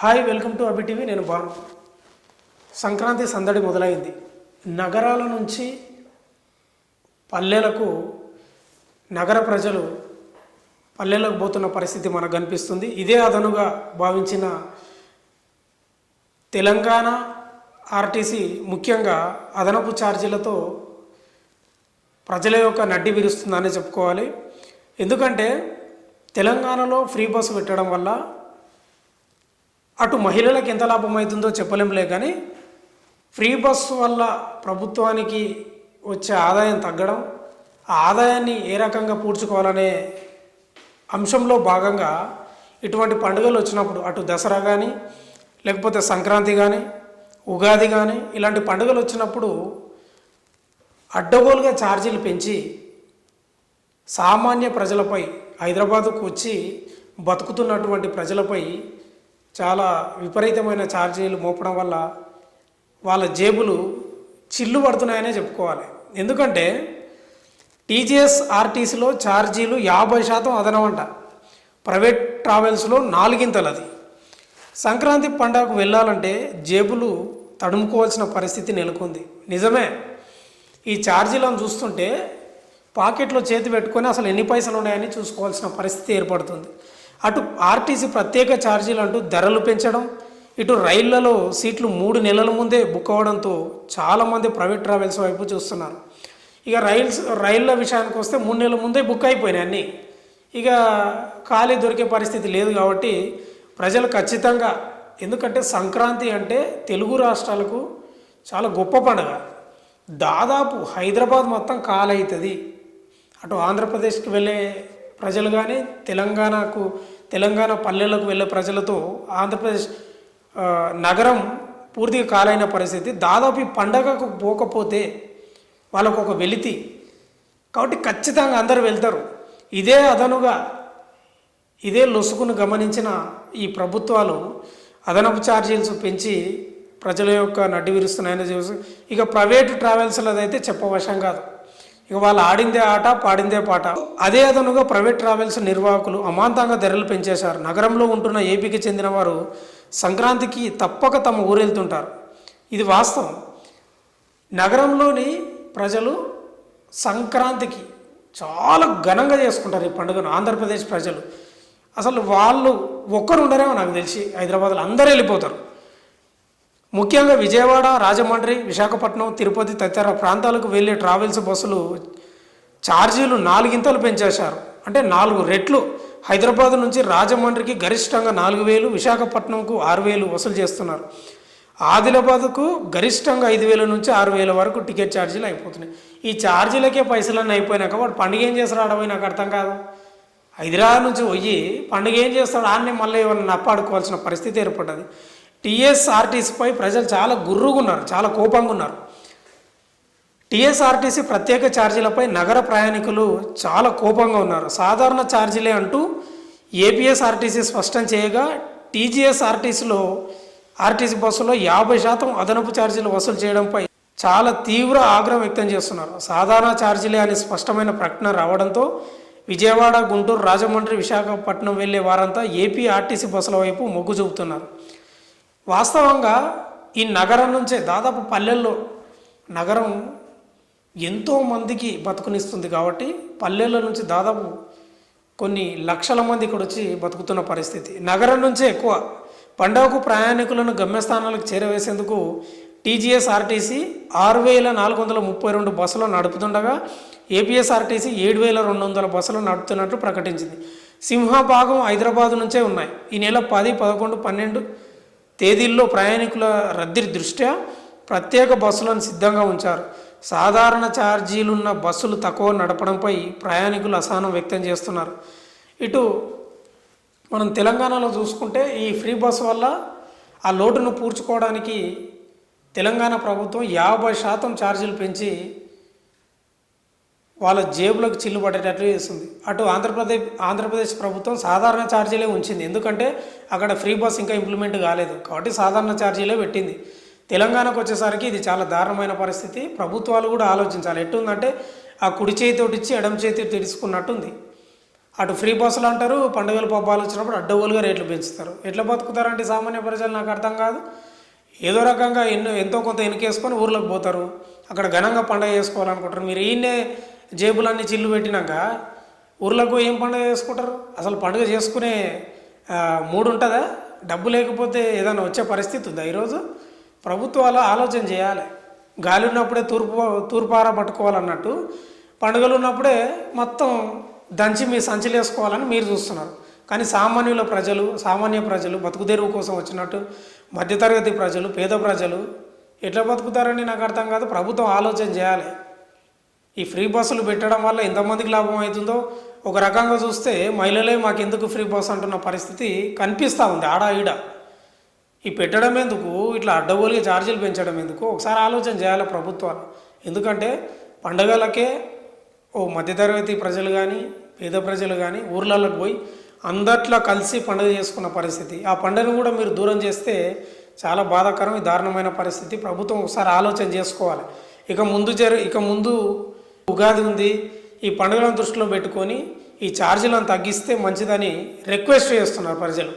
Hi welcome to Abhi TV. నేను బాను సంక్రాంతి సందడి మొదలైంది. నగరాల నుంచి పల్లెలకు నగర ప్రజలు పల్లెలకు పోతున్న పరిస్థితి మనకు కనిపిస్తుంది. ఇదే అదనుగా భావించిన తెలంగాణ ఆర్టీసీ ముఖ్యంగా అదనపు ఛార్జీలతో ప్రజల యొక్క నడ్డి విరుస్తుందని చెప్పుకోవాలి. ఎందుకంటే తెలంగాణలో ఫ్రీ బస్సు పెట్టడం వల్ల అటు మహిళలకు ఎంత లాభం అవుతుందో చెప్పలేంలే కానీ ఫ్రీ బస్సు వల్ల ప్రభుత్వానికి వచ్చే ఆదాయం తగ్గడం ఆ ఆదాయాన్ని ఏ రకంగా పూడ్చుకోవాలనే అంశంలో భాగంగా ఇటువంటి పండుగలు వచ్చినప్పుడు అటు దసరా కానీ లేకపోతే సంక్రాంతి కానీ ఉగాది కానీ ఇలాంటి పండుగలు వచ్చినప్పుడు అడ్డగోలుగా ఛార్జీలు పెంచి సామాన్య ప్రజలపై హైదరాబాదుకు వచ్చి బతుకుతున్నటువంటి ప్రజలపై చాలా విపరీతమైన ఛార్జీలు మోపడం వల్ల వాళ్ళ జేబులు చిల్లు పడుతున్నాయనే చెప్పుకోవాలి. ఎందుకంటే టీజీఎస్ ఆర్టీసీలో ఛార్జీలు యాభై శాతం అదనమంట. ప్రైవేట్ ట్రావెల్స్లో నాలుగింతలు అది సంక్రాంతి పండగకు వెళ్ళాలంటే జేబులు తడుముకోవాల్సిన పరిస్థితి నెలకొంది. నిజమే. ఈ ఛార్జీలను చూస్తుంటే పాకెట్లో చేతి పెట్టుకొని అసలు ఎన్ని పైసలు ఉన్నాయని చూసుకోవాల్సిన పరిస్థితి ఏర్పడుతుంది. అటు ఆర్టీసీ ప్రత్యేక ఛార్జీలు అంటూ ధరలు పెంచడం ఇటు రైళ్ళలో సీట్లు మూడు నెలల ముందే బుక్ అవ్వడంతో చాలామంది ప్రైవేట్ ట్రావెల్స్ వైపు చూస్తున్నారు. ఇక రైల్స్ రైళ్ళ విషయానికి వస్తే మూడు నెలల ముందే బుక్ అయిపోయినాయి అన్నీ. ఇక ఖాళీ దొరికే పరిస్థితి లేదు కాబట్టి ప్రజలు ఖచ్చితంగా ఎందుకంటే సంక్రాంతి అంటే తెలుగు రాష్ట్రాలకు చాలా గొప్ప పండుగ. దాదాపు హైదరాబాద్ మొత్తం ఖాళీ అవుతుంది. అటు ఆంధ్రప్రదేశ్కి వెళ్ళే ప్రజలు కానీ తెలంగాణకు తెలంగాణ పల్లెలకు వెళ్ళే ప్రజలతో ఆంధ్రప్రదేశ్ నగరం పూర్తిగా కాలైన పరిస్థితి. దాదాపు ఈ పండగకు పోకపోతే వాళ్ళకు ఒక వెలితి. కాబట్టి ఖచ్చితంగా అందరు వెళ్తారు. ఇదే అదనుగా ఇదే లొసుకును గమనించిన ఈ ప్రభుత్వాలు అదనపు ఛార్జీలు పెంచి ప్రజల యొక్క నడ్డి విరుస్తున్నాయని చూసి ఇక ప్రైవేట్ ట్రావెల్స్లదైతే చెప్పవశం కాదు. ఇక వాళ్ళు ఆడిందే ఆట పాడిందే పాట. అదే అదనుగా ప్రైవేట్ ట్రావెల్స్ నిర్వాహకులు అమాంతంగా ధరలు పెంచేశారు. నగరంలో ఉంటున్న ఏపీకి చెందిన వారు సంక్రాంతికి తప్పక తమ ఊరెళ్తుంటారు. ఇది వాస్తవం. నగరంలోని ప్రజలు సంక్రాంతికి చాలా ఘనంగా చేసుకుంటారు ఈ పండుగను. ఆంధ్రప్రదేశ్ ప్రజలు. అసలు వాళ్ళు ఒక్కరు ఉండరేమో నాకు తెలిసి. హైదరాబాద్లో అందరూ వెళ్ళిపోతారు. ముఖ్యంగా విజయవాడ రాజమండ్రి విశాఖపట్నం తిరుపతి తదితర ప్రాంతాలకు వెళ్ళే ట్రావెల్స్ బస్సులు ఛార్జీలు నాలుగింతలు పెంచేశారు. అంటే నాలుగు రెట్లు. హైదరాబాద్ నుంచి రాజమండ్రికి గరిష్టంగా నాలుగు వేలు విశాఖపట్నంకు ఆరు వేలు వసూలు చేస్తున్నారు. ఆదిలాబాద్కు గరిష్టంగా ఐదు వేల నుంచి ఆరు వేల వరకు టికెట్ ఛార్జీలు అయిపోతున్నాయి. ఈ ఛార్జీలకే పైసలన్నీ అయిపోయినాక వాడు పండుగ ఏం చేస్తాడు ఆడపోయి నాకు అర్థం కాదు. హైదరాబాద్ నుంచి పోయి పండుగ ఏం చేస్తాడు ఆడనే మళ్ళీ ఏమన్నా నప్పాడుకోవాల్సిన పరిస్థితి ఏర్పడ్డది. టీఎస్ఆర్టీసీపై ప్రజలు చాలా గుర్రుగా ఉన్నారు చాలా కోపంగా ఉన్నారు టీఎస్ఆర్టీసీ ప్రత్యేక ఛార్జీలపై నగర ప్రయాణికులు చాలా కోపంగా ఉన్నారు. సాధారణ ఛార్జీలే అంటూ ఏపీఎస్ఆర్టీసీ స్పష్టం చేయగా టీజీఎస్ఆర్టీసీలో ఆర్టీసీ బస్సులో యాభై శాతం అదనపు ఛార్జీలు వసూలు చేయడంపై చాలా తీవ్ర ఆగ్రహం వ్యక్తం చేస్తున్నారు. సాధారణ ఛార్జీలే అని స్పష్టమైన ప్రకటన రావడంతో విజయవాడ గుంటూరు రాజమండ్రి విశాఖపట్నం వెళ్ళే వారంతా ఏపీ ఆర్టీసీ బస్సుల వైపు మొగ్గు చూపుతున్నారు. వాస్తవంగా ఈ నగరం నుంచే దాదాపు పల్లెల్లో నగరం ఎంతో మందికి బతుకునిస్తుంది కాబట్టి పల్లెల నుంచి దాదాపు కొన్ని లక్షల మంది ఇక్కడ వచ్చి బతుకుతున్న పరిస్థితి. నగరం నుంచే ఎక్కువ. పండగకు ప్రయాణికులను గమ్యస్థానాలకు చేరవేసేందుకు టీజీఎస్ఆర్టీసీ ఆరు వేల నాలుగు వందల ముప్పై రెండు బస్సులు నడుపుతుండగా ఏపీఎస్ఆర్టీసీ ఏడు వేల రెండు వందల బస్సులు నడుపుతున్నట్టు ప్రకటించింది. సింహభాగం హైదరాబాద్ నుంచే ఉన్నాయి. ఈ నెల పది పదకొండు పన్నెండు తేదీల్లో ప్రయాణికుల రద్దీ దృష్ట్యా ప్రత్యేక బస్సులను సిద్ధంగా ఉంచారు. సాధారణ ఛార్జీలున్న బస్సులు తక్కువ నడపడంపై ప్రయాణికులు అసహనం వ్యక్తం చేస్తున్నారు. ఇటు మనం తెలంగాణలో చూసుకుంటే ఈ ఫ్రీ బస్ వల్ల ఆ లోటును పూడ్చుకోవడానికి తెలంగాణ ప్రభుత్వం యాభై శాతం ఛార్జీలు పెంచి వాళ్ళ జేబులకు చిల్లు పడేటట్లు చేస్తుంది. అటు ఆంధ్రప్రదేశ్ ఆంధ్రప్రదేశ్ ప్రభుత్వం సాధారణ ఛార్జీలే ఉంచింది. ఎందుకంటే అక్కడ ఫ్రీ బస్ ఇంకా ఇంప్లిమెంట్ కాలేదు. కాబట్టి సాధారణ ఛార్జీలే పెట్టింది. తెలంగాణకు వచ్చేసరికి ఇది చాలా దారుణమైన పరిస్థితి. ప్రభుత్వాలు కూడా ఆలోచించాలి. ఎట్టుందంటే ఆ కుడి చేతితోటి ఇచ్చి ఎడమ చేతి తెలుసుకున్నట్టుంది అటు ఫ్రీ బస్సులు అంటారు పండుగలు పబ్బాలు వచ్చినప్పుడు అడ్డగోలుగా రేట్లు పెంచుతారు. ఎట్లా బతుకుతారంటే సామాన్య ప్రజలు నాకు అర్థం కాదు. ఏదో రకంగా ఎన్నో ఎంతో కొంత ఎన్నికేసుకొని ఊర్లోకి పోతారు. అక్కడ ఘనంగా పండగ చేసుకోవాలనుకుంటారు. మీరు ఈయనే జేబులన్నీ చిల్లు పెట్టినాక ఊర్లకు ఏం పండుగ చేసుకుంటారు? అసలు పండుగ చేసుకునే మూడు ఉంటుందా? డబ్బు లేకపోతే ఏదైనా వచ్చే పరిస్థితి ఉందా ఈరోజు? ప్రభుత్వాలు ఆలోచన చేయాలి. గాలి ఉన్నప్పుడే తూర్పు తూర్పార పట్టుకోవాలన్నట్టు. పండుగలు ఉన్నప్పుడే మొత్తం దంచి మీ సంచులు వేసుకోవాలని మీరు చూస్తున్నారు. కానీ సామాన్యుల ప్రజలు సామాన్య ప్రజలు బతుకుదెరువు కోసం వచ్చినట్టు మధ్యతరగతి ప్రజలు పేద ప్రజలు ఎట్లా బతుకుతారని నాకు అర్థం కాదు. ప్రభుత్వం ఆలోచన చేయాలి. ఈ ఫ్రీ బస్సులు పెట్టడం వల్ల ఎంతమందికి లాభం అవుతుందో ఒక రకంగా చూస్తే మహిళలే మాకు ఎందుకు ఫ్రీ బస్ అంటున్న పరిస్థితి కనిపిస్తూ ఉంది ఆడ ఈడ. ఈ పెట్టడం ఎందుకు? ఇట్లా అడ్డగోలుగా ఛార్జీలు పెంచడం ఎందుకు? ఒకసారి ఆలోచన చేయాలి ప్రభుత్వాలు. ఎందుకంటే పండగలకే ఓ మధ్యతరగతి ప్రజలు కానీ పేద ప్రజలు కానీ ఊర్లలోకి పోయి అందట్లో కలిసి పండుగ చేసుకున్న పరిస్థితి. ఆ పండుగను కూడా మీరు దూరం చేస్తే చాలా బాధాకరం దారుణమైన పరిస్థితి. ప్రభుత్వం ఒకసారి ఆలోచన చేసుకోవాలి. ఇక ముందు జర ఇక ముందు ఉగాది ఉంది. ఈ పండుగలను దృష్టిలో పెట్టుకొని ఈ ఛార్జీలను తగ్గిస్తే మంచిదని రిక్వెస్ట్ చేస్తున్నారు ప్రజలు.